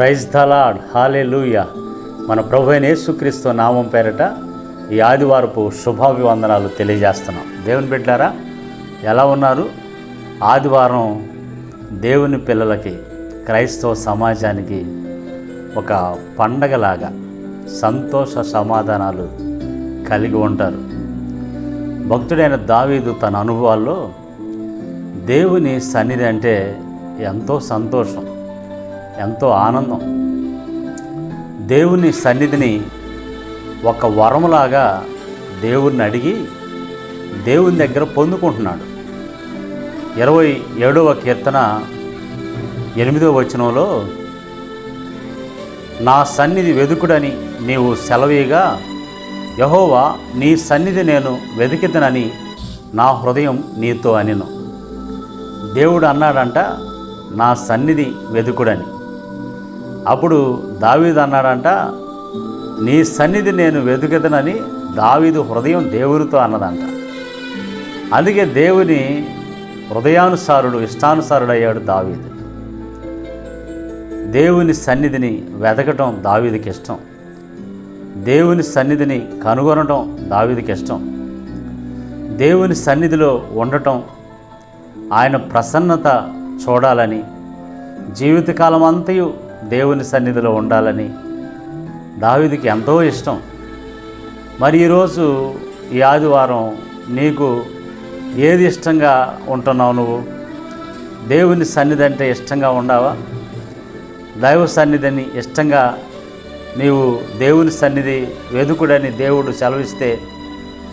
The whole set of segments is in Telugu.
ప్రైజ్ థలాడ్ హాలే లూయ మన ప్రభు అయిన యేసుక్రీస్తు నామం పేరట ఈ ఆదివారపు శుభాభివందనాలు తెలియజేస్తున్నాం. దేవుని బిడ్డారా ఎలా ఉన్నారు? ఆదివారం దేవుని పిల్లలకి క్రైస్తవ సమాజానికి ఒక పండగలాగా సంతోష సమాధానాలు కలిగి ఉంటారు. భక్తుడైన దావీదు తన అనుభవాల్లో దేవుని సన్నిధి అంటే ఎంతో సంతోషం. ఎంతో ఆనందం. దేవుని సన్నిధిని ఒక వరములాగా దేవుణ్ణి అడిగి దేవుని దగ్గర పొందుకుంటున్నాడు. ఇరవై ఏడవ కీర్తన ఎనిమిదవ వచనంలో నా సన్నిధి వెదుకుడని నీవు సెలవీగా యహోవా నీ సన్నిధి నేను వెతికితనని నా హృదయం నీతో అనిను. దేవుడు అన్నాడంట నా సన్నిధి వెదుకుడని. అప్పుడు దావీదు అన్నాడంట నీ సన్నిధి నేను వెతుకెదనని దావీదు హృదయం దేవునితో అన్నదంట. అందుకే దేవుని హృదయానుసారుడు ఇష్టానుసారుడు అయ్యాడు దావీదు. దేవుని సన్నిధిని వెతకటం దావీదికి ఇష్టం. దేవుని సన్నిధిని కనుగొనటం దావీదికి ఇష్టం. దేవుని సన్నిధిలో ఉండటం ఆయన ప్రసన్నత చూడాలని జీవితకాలం అంతయు దేవుని సన్నిధిలో ఉండాలని దావీదికి ఎంతో ఇష్టం. మరి ఈరోజు ఈ ఆదివారం నీకు ఏది ఇష్టంగా ఉంటున్నావు నువ్వు? దేవుని సన్నిధి అంటే ఇష్టంగా ఉండవా? దైవ సన్నిధిని ఇష్టంగా నీవు దేవుని సన్నిధి వెదుకుడని దేవుడు సెలవిస్తే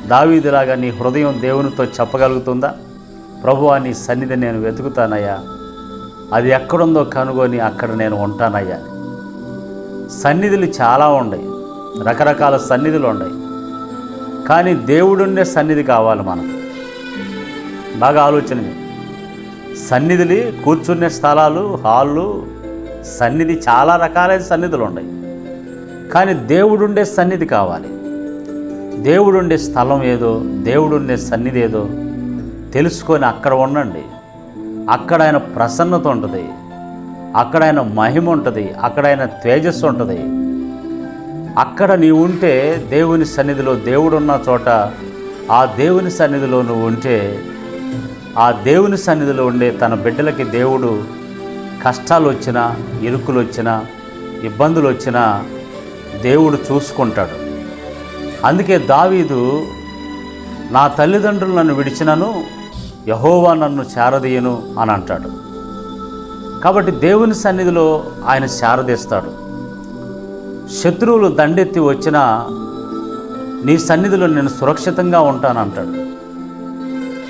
దావీదిలాగా నీ హృదయం దేవునితో చెప్పగలుగుతుందా? ప్రభువా నీ సన్నిధి నేను వెతుకుతానయ్యా. అది ఎక్కడుందో కనుగొని అక్కడ నేను ఉంటానయ్యా. సన్నిధులు చాలా ఉన్నాయి రకరకాల సన్నిధులు ఉన్నాయి కానీ దేవుడుండే సన్నిధి కావాలి మనకు. బాగా ఆలోచన. సన్నిధులు కూర్చునే స్థలాలు హాళ్ళు సన్నిధి చాలా రకాలైన సన్నిధులు ఉన్నాయి కానీ దేవుడుండే సన్నిధి కావాలి. దేవుడుండే స్థలం ఏదో దేవుడుండే సన్నిధి ఏదో తెలుసుకొని అక్కడ ఉండండి. అక్కడ ఆయన ప్రసన్నత ఉంటుంది. అక్కడ ఆయన మహిమ ఉంటుంది. అక్కడ ఆయన తేజస్సు ఉంటుంది. అక్కడ నీవు ఉంటే దేవుని సన్నిధిలో దేవుడు ఉన్న చోట ఆ దేవుని సన్నిధిలో నువ్వు ఉంటే ఆ దేవుని సన్నిధిలో ఉండే తన బిడ్డలకి దేవుడు కష్టాలు వచ్చినా ఇరుకులు వచ్చినా ఇబ్బందులు వచ్చినా దేవుడు చూసుకుంటాడు. అందుకే దావీదు నా తల్లిదండ్రులు నన్ను విడిచినను యహోవా నన్ను శారదీయను అని అంటాడు. కాబట్టి దేవుని సన్నిధిలో ఆయన శారదీస్తాడు. శత్రువులు దండెత్తి వచ్చినా నీ సన్నిధిలో నేను సురక్షితంగా ఉంటానంటాడు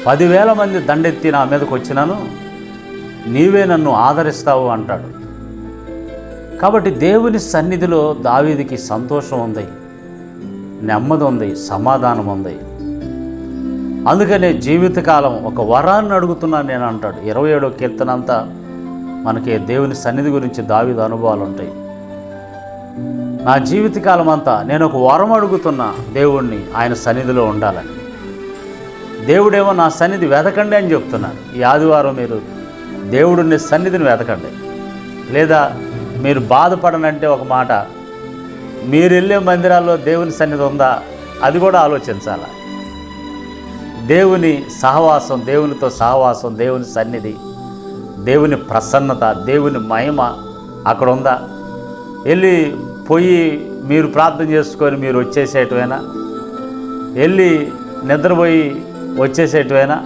పదివేల మంది దండెత్తి నా మీదకి వచ్చినాను నీవే నన్ను ఆదరిస్తావు అంటాడు. కాబట్టి దేవుని సన్నిధిలో దావీదికి సంతోషం ఉంది నెమ్మది ఉంది సమాధానం ఉంది. అందుకనే జీవితకాలం ఒక వరాన్ని అడుగుతున్నాను నేను అంటాడు. ఇరవై ఏడో కీర్తన అంతా మనకి దేవుని సన్నిధి గురించి దావిద అనుభవాలు ఉంటాయి. నా జీవితకాలం అంతా నేను ఒక వరం అడుగుతున్నా దేవుణ్ణి ఆయన సన్నిధిలో ఉండాలని. దేవుడేమో నా సన్నిధి వెతకండి అని చెప్తున్నాడు ఈ ఆదివారం మీరు దేవుడిని సన్నిధిని వెతకండి. లేదా మీరు బాధపడనంటే ఒక మాట మీరు వెళ్ళే మందిరాల్లో దేవుని సన్నిధి ఉందా? అది కూడా ఆలోచించాలి? దేవుని సహవాసం దేవునితో సహవాసం దేవుని సన్నిధి దేవుని ప్రసన్నత దేవుని మహిమ అక్కడ ఉందా వెళ్ళి పోయి మీరు ప్రార్థన చేసుకొని మీరు వచ్చేసేటమైనా వెళ్ళి నిద్రపోయి వచ్చేసేటమైనా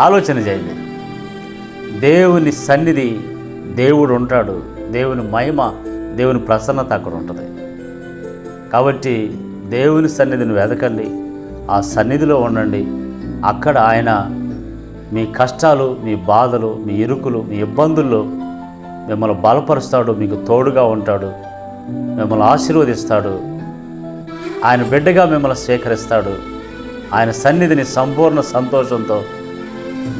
ఆలోచన చేయండి. దేవుని సన్నిధి దేవుడు ఉంటాడు దేవుని మహిమ దేవుని ప్రసన్నత అక్కడ ఉంటుంది కాబట్టి దేవుని సన్నిధిని వెతకండి ఆ సన్నిధిలో ఉండండి. అక్కడ ఆయన మీ కష్టాలు మీ బాధలు మీ ఇరుకులు మీ ఇబ్బందుల్లో మిమ్మల్ని బలపరుస్తాడు మీకు తోడుగా ఉంటాడు మిమ్మల్ని ఆశీర్వదిస్తాడు. ఆయన బిడ్డగా మిమ్మల్ని స్వీకరిస్తాడు. ఆయన సన్నిధిని సంపూర్ణ సంతోషంతో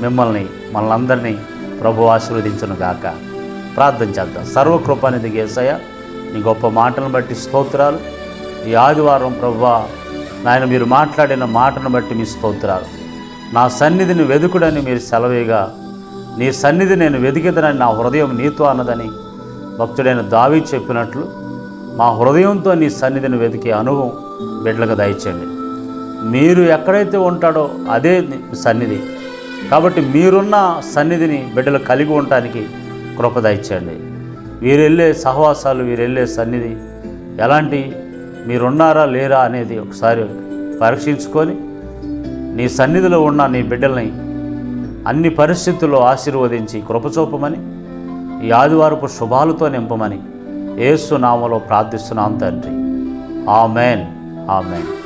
మిమ్మల్ని మనలందరినీ ప్రభు ఆశీర్వదించును గాక. ప్రార్థన చేద్దాం. సర్వకృపానిధి గేసయ్య నీ గొప్ప మాటలను బట్టి స్తోత్రాలు. ఈ ఆదివారం ప్రభు నాయన మీరు మాట్లాడిన మాటను బట్టి మీ స్తోత్రాలు. నా సన్నిధిని వెదుకుడని మీరు సెలవేగా నీ సన్నిధి నేను వెతికిదనని నా హృదయం నీతో అన్నదని భక్తుడైన దావి చెప్పినట్లు మా హృదయంతో నీ సన్నిధిని వెతికే అనుభవం బిడ్డలకు దయచేయండి. మీరు ఎక్కడైతే ఉంటాడో అదే సన్నిధి. కాబట్టి మీరున్న సన్నిధిని బిడ్డలు కలిగి ఉండటానికి కృప దయచేయండి. వీరెళ్ళే సహవాసాలు వీరెళ్ళే సన్నిధి ఎలాంటి మీరున్నారా లేరా అనేది ఒకసారి పరీక్షించుకొని నీ సన్నిధిలో ఉన్న నీ బిడ్డల్ని అన్ని పరిస్థితుల్లో ఆశీర్వదించి కృపచూపమని ఈ ఆదివారపు శుభాలతో నింపమని ఏసునామలో నామలో ప్రార్థిస్తున్నాం తండ్రి. ఆమెన్. ఆమెన్.